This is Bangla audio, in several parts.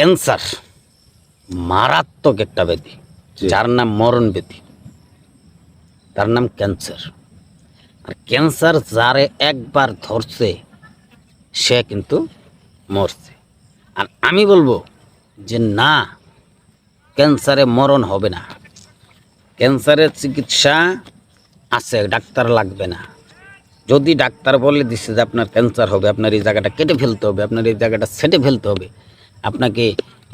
ক্যান্সার মারাত্মক একটা ব্যাধি যার নাম মরণ ব্যাধি। তার নাম ক্যান্সার। আর ক্যান্সার যারে একবার ধরছে সে কিন্তু মরছে। আর আমি বলব যে না ক্যান্সারে মরণ হবে না। ক্যান্সারের চিকিৎসা আছে ডাক্তার লাগবে না। যদি ডাক্তার বলে দিচ্ছে যে আপনার ক্যান্সার হবে আপনার এই জায়গাটা কেটে ফেলতে হবে আপনার এই জায়গাটা সেটে ফেলতে হবে আপনাকে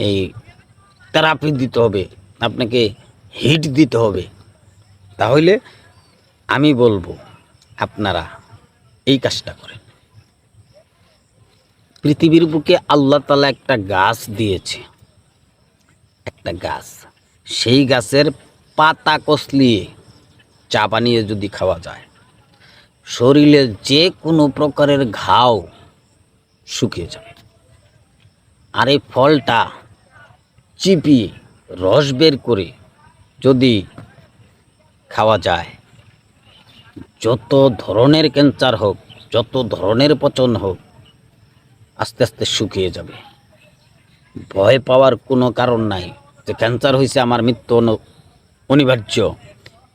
এই থেরাপি দিতে হবে, আপনাকে হিট দিতে হবে। তাহলে আমি বলব, আপনারা এই কাজটা করেন। পৃথিবীর বুকে আল্লাহ তালা একটা গাছ দিয়েছে। একটা গাছ, সেই গাছের পাতা কসলিয়ে চা বানিয়ে যদি খাওয়া যায়, শরীরে যে কোনো প্রকারের ঘাও শুকিয়ে যাবে। আর এই ফলটা চিপিয়ে রস বের করে যদি খাওয়া যায়। যত ধরনের ক্যান্সার হোক, যত ধরনের পচন হোক, আস্তে আস্তে শুকিয়ে যাবে। ভয় পাওয়ার কোনো কারণ নাই যে ক্যান্সার হয়েছে আমার মৃত্যু অন- অনিবার্য।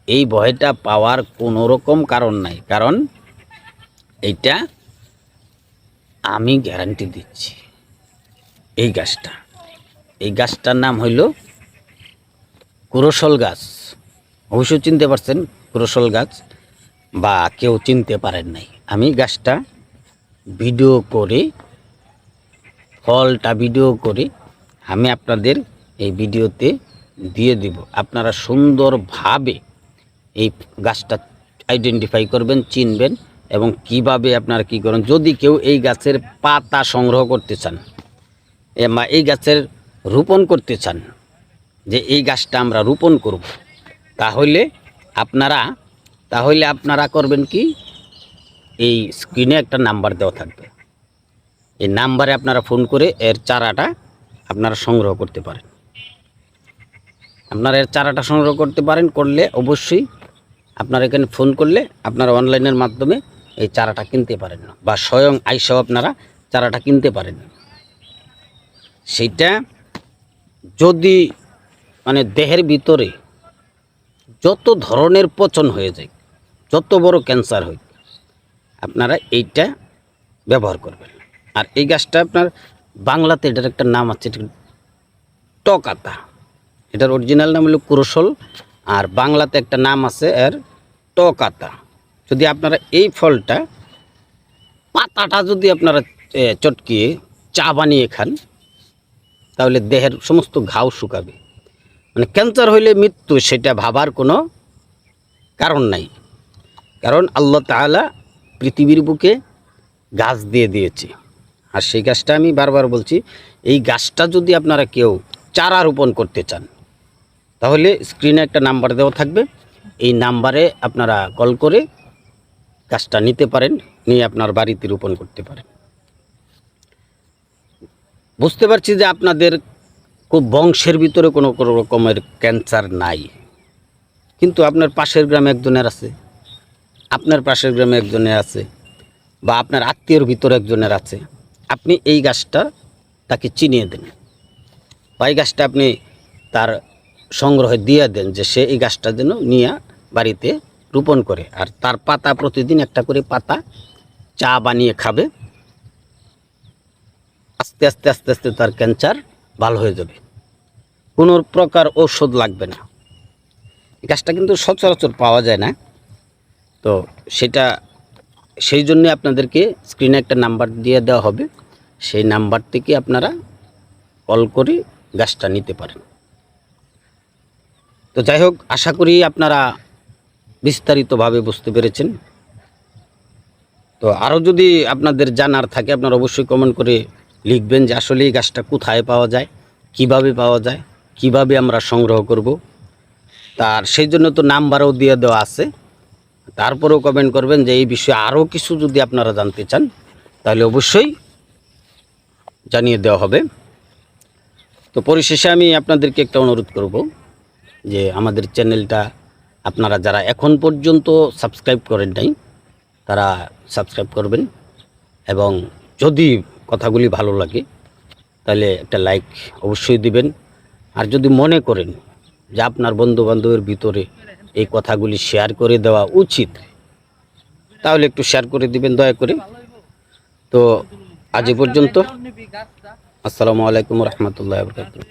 এই ভয়টা পাওয়ার কোনো রকম কারণ নাই, কারণ এইটা আমি গ্যারান্টি দিচ্ছি। এই গাছটা। এই গাছটার নাম হইল কুরসল গাছ। অবশ্যই চিনতে পারছেন কুরসল গাছ বা কেউ চিনতে পারেন নাই। আমি গাছটা ভিডিও করে, ফলটা ভিডিও করে আমি আপনাদের এই ভিডিওতে দিয়ে দিব। আপনারা সুন্দরভাবে এই গাছটা আইডেন্টিফাই করবেন, চিনবেন এবং কীভাবে আপনারা কি করেন। যদি কেউ এই গাছের পাতা সংগ্রহ করতে চান এই গাছের রোপণ করতে চান, যে এই গাছটা আমরা রোপণ করব। তাহলে আপনারা তাহলে আপনারা করবেন কি? এই স্ক্রিনে একটা নাম্বার দেওয়া থাকবে। এই নাম্বারে আপনারা ফোন করে এর চারাটা আপনারা সংগ্রহ করতে পারেন। আপনারা এর চারাটা সংগ্রহ করতে পারেন, করলে অবশ্যই আপনারা এখানে ফোন করলে আপনারা অনলাইনের মাধ্যমে এই চারাটা কিনতে পারেন। বা স্বয়ং আইসাও আপনারা চারাটা কিনতে পারেন। সেইটা যদি মানে দেহের ভিতরে যত ধরনের পচন হয়ে যায়, যত বড় ক্যান্সার হয়, আপনারা এইটা ব্যবহার করবেন। আর এই গাছটা আপনার বাংলাতে এটার একটা নাম আছে টকাতা। এটার অরিজিনাল নাম হলো কুরসল আর বাংলাতে একটা নাম আছে এর টকাতা। যদি আপনারা এই ফলটা পাতাটা যদি আপনারা চটকিয়ে চা বানিয়ে খান তাহলে দেহের সমস্ত ঘাও শুকাবে। মানে ক্যান্সার হইলে মৃত্যু, সেটা ভাবার কোনো কারণ নাই। কারণ আল্লাহ তাআলা পৃথিবীর বুকে গাছ দিয়ে দিয়েছে। আর সেই গাছটা আমি বারবার বলছি, এই গাছটা যদি আপনারা কেউ চারা রোপণ করতে চান, তাহলে স্ক্রিনে একটা নাম্বার দেওয়া থাকবে। এই নাম্বারে আপনারা কল করে গাছটা নিতে পারেন, নিয়ে আপনার বাড়িতে রোপণ করতে পারেন। বুঝতে পারছি যে আপনাদের খুব বংশের ভিতরে কোনো রকমের ক্যান্সার নাই। কিন্তু আপনার পাশের গ্রামে একজনের আছে, আপনার পাশের গ্রামে একজনের আছে, বা আপনার আত্মীয়র ভিতরে একজনের আছে। আপনি এই গাছটা তাকে চিনিয়ে দেন। বা এই গাছটা আপনি তার সংগ্রহে দিয়ে দেন যে সে এই গাছটা যেন নিয়ে বাড়িতে রোপণ করে। আর তার পাতা প্রতিদিন একটা করে পাতা চা বানিয়ে খাবে। আস্তে আস্তে আস্তে আস্তে তার ক্যান্সার ভালো হয়ে যাবে। কোনো প্রকার ঔষধ লাগবে না। এই গাছটা কিন্তু সচরাচর পাওয়া যায় না। তো সেটা, সেই জন্য আপনাদেরকে স্ক্রিনে একটা নাম্বার দিয়ে দেওয়া হবে। সেই নাম্বার থেকে আপনারা কল করে গাছটা নিতে পারেন। তো যাই হোক, আশা করি আপনারা বিস্তারিতভাবে বুঝতে পেরেছেন। তো আরও যদি আপনাদের জানার থাকে, আপনারা অবশ্যই কমেন্ট করে লিখবেন যে আসলে এই গাছটা কোথায় পাওয়া যায়, কীভাবে পাওয়া যায়, কীভাবে আমরা সংগ্রহ করব। তার সেই জন্য তো নাম্বারও দিয়ে দেওয়া আছে। তারপরেও কমেন্ট করবেন যে এই বিষয়ে আরও কিছু যদি আপনারা জানতে চান, তাহলে অবশ্যই জানিয়ে দেওয়া হবে। তো পরিশেষে আমি আপনাদেরকে একটা অনুরোধ করব যে আমাদের চ্যানেলটা আপনারা যারা এখন পর্যন্ত সাবস্ক্রাইব করেন নাই, তারা সাবস্ক্রাইব করবেন এবং যদি কথাগুলি ভালো লাগে, তাহলে একটা লাইক অবশ্যই দিবেন। আর যদি মনে করেন যে আপনার বন্ধুবান্ধবের ভিতরে এই কথাগুলি শেয়ার করে দেওয়া উচিত, তাহলে একটু শেয়ার করে দিবেন দয়া করে। তো আজ পর্যন্ত, আসসালামু আলাইকুম রহমতুল্লাহ বরকাতুহ।